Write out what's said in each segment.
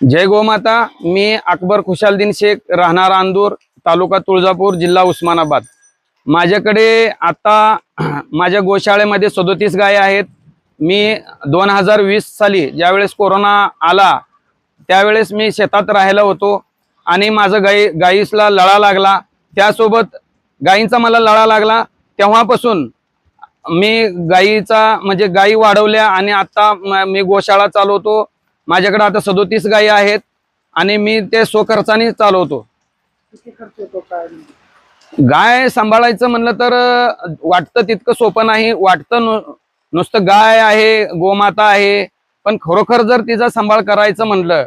जय गोमाता मी अकबर खुशालदीन शेख राहणार आंदूर तालुका तुळजापूर जिल्हा उस्मानाबाद. माझ्याकडे आता माझ्या गोशाळेमध्ये सदोतीस गाय आहेत. मी दोन हजार वीस साली ज्यावेळेस कोरोना आला त्यावेळेस मी शेतात राहायला होतो आणि माझं गाई गाईसला लळा लागला. त्यासोबत गायींचा मला लळा लागला. तेव्हापासून मी गाईचा म्हणजे गायी वाढवल्या आणि आत्ता मी गोशाळा चालवतो. माझ्याकडे आता सदोतीस गायी आहेत आणि मी ते स्वखर्चाने चालवतो. गाय सांभाळायचं म्हणलं तर वाटतं तितकं सोपं नाही. वाटतं नु- नुसतं गाय आहे गोमाता आहे पण खरोखर जर तिचा सांभाळ करायचं म्हणलं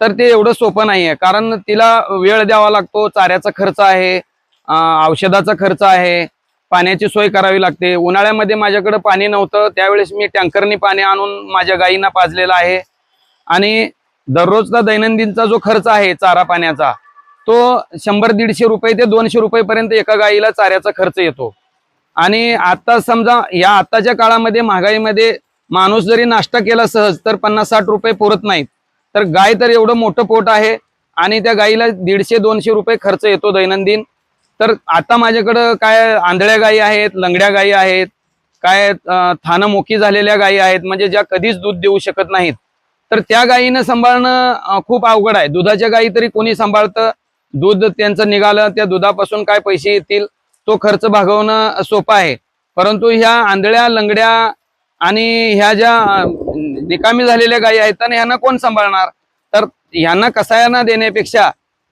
तर ते एवढं सोपं नाही आहे कारण तिला वेळ द्यावा लागतो चाऱ्याचा खर्च आहे औषधाचा खर्च आहे पाण्याची सोय करावी लागते. उन्हाळ्यामध्ये माझ्याकडे पाणी नव्हतं त्यावेळेस मी टँकरनी पाणी आणून माझ्या गायींना पाजलेलं आहे. आणि दररोजचा दैनंदिनचा जो खर्च आहे चारा पाण्याचा तो शंभर दीडशे रुपये ते दोनशे रुपयेपर्यंत एका गायीला चाऱ्याचा खर्च येतो. आणि आता समजा या आताच्या काळामध्ये महागाईमध्ये माणूस जरी नाश्ता केला सहज तर पन्नास साठ रुपये पुरत नाहीत. तर गाय तर एवढं मोठं पोट आहे आणि त्या गायीला दीडशे दोनशे रुपये खर्च येतो दैनंदिन. तर आता माझ्याकडं काय आंधळ्या गायी आहेत लंगड्या गायी आहेत काय अं, झालेल्या गायी आहेत म्हणजे ज्या कधीच दूध देऊ शकत नाहीत. तर त्या गायीनं सांभाळणं खूप अवघड आहे. दुधाच्या गायी तरी कोणी सांभाळतं? दूध त्यांचं निघालं त्या दुधापासून काय पैसे येतील? तो खर्च भागवणं सोपं आहे. परंतु ह्या आंधळ्या लंगड्या आणि ह्या ज्या निकामी झालेल्या गायी आहेत तर ह्यांना कोण सांभाळणार? तर ह्यांना कसायांना देण्यापेक्षा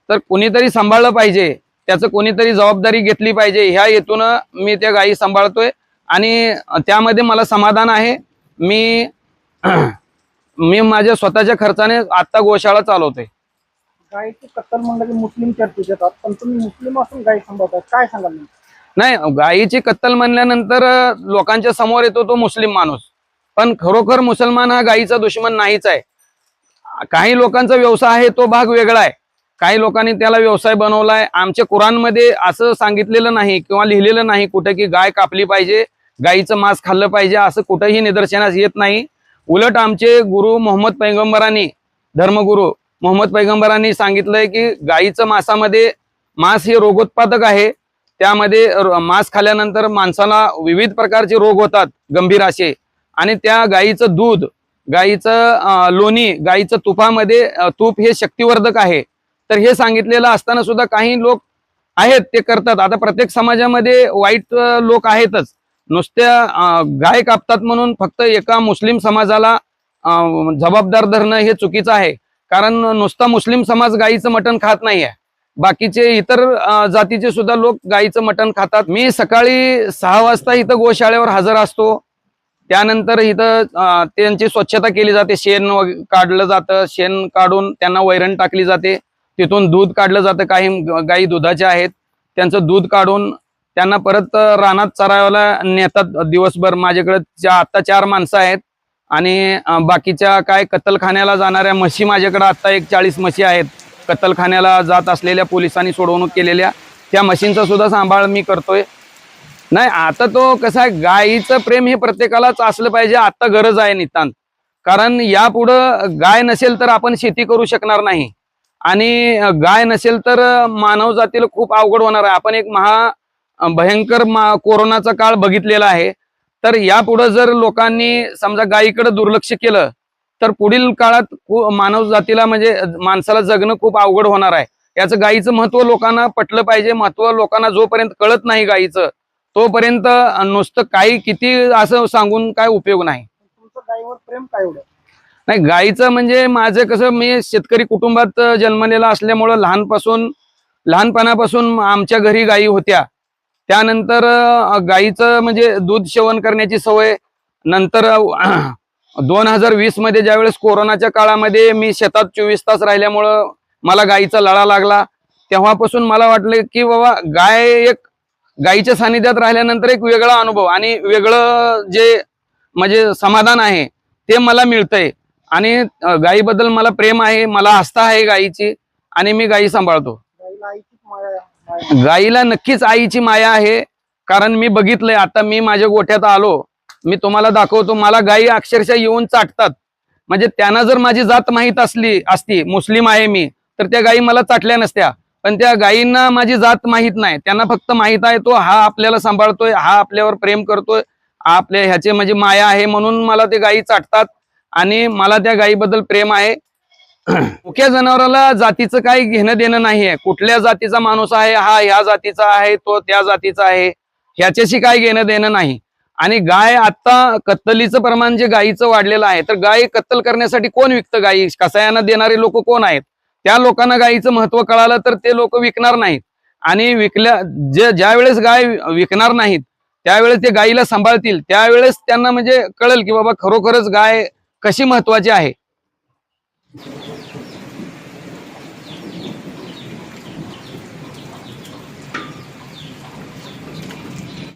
तर कोणीतरी सांभाळलं पाहिजे. त्याचं कोणीतरी जबाबदारी घेतली पाहिजे. ह्या हेतून मी त्या गायी सांभाळतोय आणि त्यामध्ये मला समाधान आहे. मी मी माझ्या स्वतःच्या खर्चाने आत्ता गोशाळा चालवतोय. गायची कत्तल म्हणलं की मुस्लिम चर्चेत येतात. पण तुम्ही मुस्लिम असून गाय काय सांगाल? नाही गायीची कत्तल म्हणल्यानंतर लोकांच्या समोर येतो तो मुस्लिम माणूस. पण खरोखर मुसलमान हा गायीचा दुश्मन नाहीच आहे. काही लोकांचा व्यवसाय आहे तो भाग वेगळा आहे. काही लोकांनी त्याला व्यवसाय बनवलाय. आमच्या कुराणमध्ये असं सांगितलेलं नाही किंवा लिहिलेलं नाही कुठं की गाय कापली पाहिजे गायीचं मांस खाल्लं पाहिजे असं कुठंही निदर्शनास येत नाही. उलट आमचे गुरु मोहम्मद पैगंबरांनी धर्मगुरु मोहम्मद पैगंबरांनी सांगितलंय की गायीचं मांसामध्ये मांस हे रोगोत्पादक आहे. त्यामध्ये मांस खाल्यानंतर माणसाला विविध प्रकारचे रोग होतात गंभीर असे. आणि त्या गायीचं दूध गायीचं लोणी गायीचं तुपामध्ये तूप हे शक्तिवर्धक आहे. तर हे सांगितलेलं असताना सुद्धा काही लोक आहेत ते करतात. आता प्रत्येक समाजामध्ये वाईट लोक आहेतच. नुसत्या गाय कापतात म्हणून फक्त एका मुस्लिम समाजाला जबाबदार धरणं हे चुकीचं आहे. कारण नुसता मुस्लिम समाज गायीचं मटण खात नाही आहे बाकीचे इतर जातीचे सुद्धा लोक गायीचं मटण खातात. मी सकाळी सहा वाजता इथं गोशाळेवर हजर असतो. त्यानंतर इथं त्यांची स्वच्छता केली जाते. शेण काढलं जातं. शेण काढून त्यांना वैरण टाकली जाते. तिथून दूध काढलं जातं. काही गायी गाई दुधाच्या आहेत. त्यांचं दूध काढून त्यांना परत रानात चरायला नेतात दिवसभर. माझ्याकडे चा- आता चार माणसं आहेत आणि बाकीच्या काय कत्तलखान्याला जाणाऱ्या म्हशी माझ्याकडे आता एक चाळीस म्हशी आहेत. कत्तलखान्याला जात असलेल्या पोलिसांनी सोडवणूक केलेल्या त्या म्हशींचा सुद्धा सांभाळ मी करतोय. नाही आता तो कसं आहे गायीचं प्रेम हे प्रत्येकालाच असलं पाहिजे आता गरज आहे नितांत. कारण यापुढं गाय नसेल तर आपण शेती करू शकणार नाही. आणि गाय नसेल तर मानव जातीला खूप अवघड होणार आहे. आपण एक महा भयंकर मा कोरोनाचा काळ बघितलेला आहे. तर यापुढं जर लोकांनी समजा गायीकडे दुर्लक्ष केलं तर पुढील काळात मानव जातीला म्हणजे माणसाला जगणं खूप अवघड होणार आहे. याचं गायीचं महत्त्व लोकांना पटलं पाहिजे. महत्त्व लोकांना जोपर्यंत कळत नाही गायीचं तोपर्यंत नुसतं काही किती असं सांगून काय उपयोग नाही. तुमचं गायीवर प्रेम काय एवढं? नाही गायीचं म्हणजे माझं कसं मी शेतकरी कुटुंबात जन्मलेला असल्यामुळं लहानपासून लहानपणापासून आमच्या घरी गायी होत्या. त्यानंतर गाईचं म्हणजे दूध सेवन करण्याची सवय. नंतर दोन हजार वीसमध्ये ज्यावेळेस कोरोनाच्या काळामध्ये मी शेतात चोवीस तास राहिल्यामुळं मला गायीचा लळा लागला तेव्हापासून मला वाटलं की बाबा गाय एक गायीच्या सानिध्यात राहिल्यानंतर एक वेगळा अनुभव आणि वेगळं जे म्हणजे समाधान आहे ते मला मिळतंय. आणि गायीबद्दल मला प्रेम आहे मला आस्था आहे गायीची आणि मी गायी सांभाळतो. गाईला नक्कीच आईची माया आहे. कारण मी बघितलंय आता मी माझ्या गोठ्यात आलो मी तुम्हाला दाखवतो मला गायी अक्षरशः येऊन चाटतात. म्हणजे त्यांना जर माझी जात माहीत असली असती मुस्लिम आहे मी तर त्या गायी मला चाटल्या नसत्या. पण त्या गायींना माझी जात माहीत नाही. त्यांना फक्त माहीत आहे तो हा आपल्याला सांभाळतोय हा आपल्यावर प्रेम करतोय आपल्या ह्याचे म्हणजे माया आहे म्हणून मला ते गायी चाटतात. आणि मला त्या गायीबद्दल प्रेम आहे. मुख्या जनावराला जातीचं काही घेणं देणं नाही आहे कुठल्या जातीचा माणूस आहे हा ह्या जातीचा आहे तो त्या जातीचा आहे ह्याच्याशी काय घेणं देणं नाही. आणि गाय आता कत्तलीचं प्रमाण जे गायीचं वाढलेलं आहे तर गाय कत्तल करण्यासाठी कोण विकतं गायी कसायांना देणारे लोक कोण आहेत? त्या लोकांना गायीचं महत्त्व कळालं तर ते लोक विकणार नाहीत. आणि विकल्या जे ज्या वेळेस गाय विकणार नाहीत त्यावेळेस ते गायीला सांभाळतील. त्यावेळेस त्यांना म्हणजे कळेल की बाबा खरोखरच गाय कशी महत्वाची आहे. Thank you